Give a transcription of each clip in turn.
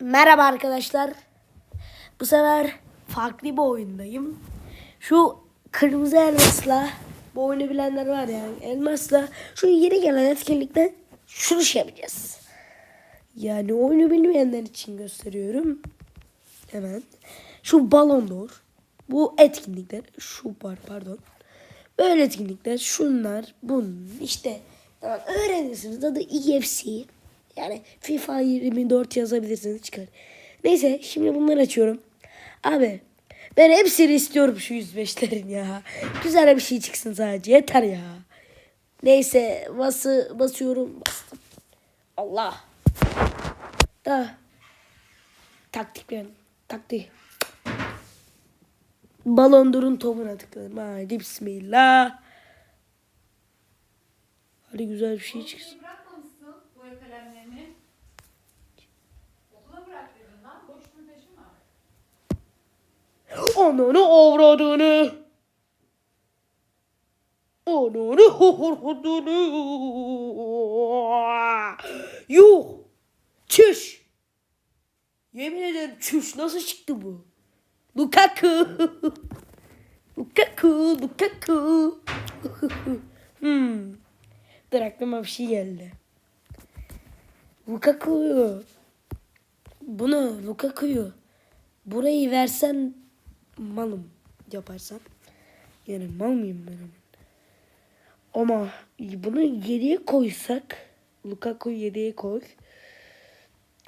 Merhaba arkadaşlar. Bu sefer farklı bir oyundayım. Şu kırmızı elmasla bu oyunu bilenler var yani elmasla şu yeni gelen etkinlikten şunu şey yapacağız. Yani oyunu bilmeyenler için gösteriyorum. Hemen. Şu balon d'Or. Bu etkinlikler. Şu var pardon. Böyle etkinlikler. Şunlar. Bunun işte. Tamam öğrenirsiniz. Adı EFC. Yani FIFA 24 yazabilirsiniz çıkar. Neyse şimdi bunları açıyorum. Abi ben hepsini istiyorum şu 105'lerin ya. Güzel bir şey çıksın sadece yeter ya. Neyse bası basıyorum. Bastım. Allah. Da. Taktik ben. Taktik. Balon durun topuna tıkladım. Hadi bismillah. Hadi güzel bir şey çıksın. Ananı avradını. Ananı avradını. Yuh. Çüş. Yemin ederim çüş. Nasıl çıktı bu? Lukaku. Lukaku. Lukaku. hmm. Dur aklıma bir şey geldi. Lukaku'yu. Bunu Lukaku'yu. Burayı versen malım yaparsam. Yani mal mıyım ben hemen? Ama bunu yediye koysak Lukaku yediye koy.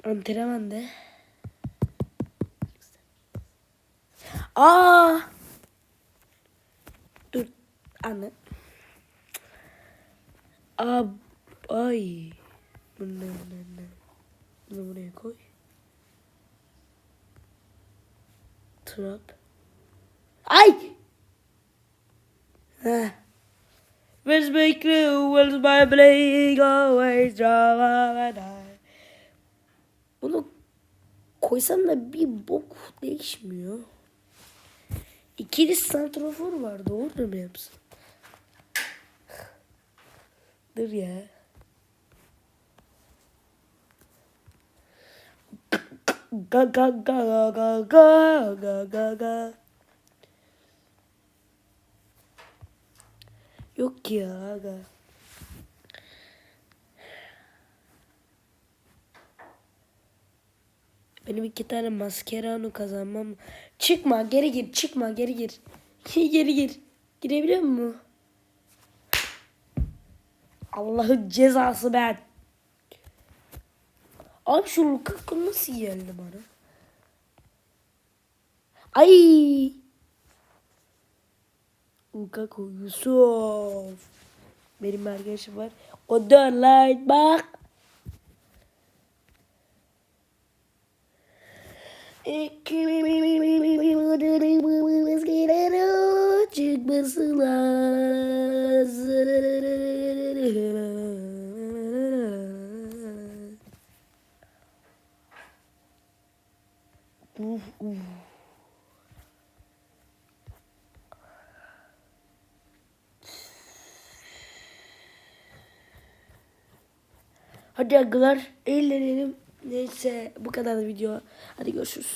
Antrenman de. Aa! Dur anne. Ab ay. Bunu, bunu, bunu buraya koy. Trap. Ay! Where's my crew? Where's my blade? Always drama and I. Bunu koysam da bir bok değişmiyor. İkili santrafor var. Doğru mu yapsın? Dur ya. Ga ga ga ga ga ga ga ga. Yok ya aga. Benim iki tane maskerano kazanmam. Çıkma geri gir çıkma geri gir. geri gir. Girebiliyor mu? Allah'ın cezası ben. Abi şu Lukaku nasıl geldi bana? Ay. Lukaku Yusuf. Benim arkadaşım var. O da light bak. Çıkması. Uf, uf. Hadi arkadaşlar eğlenelim. Neyse bu kadar video. Hadi görüşürüz.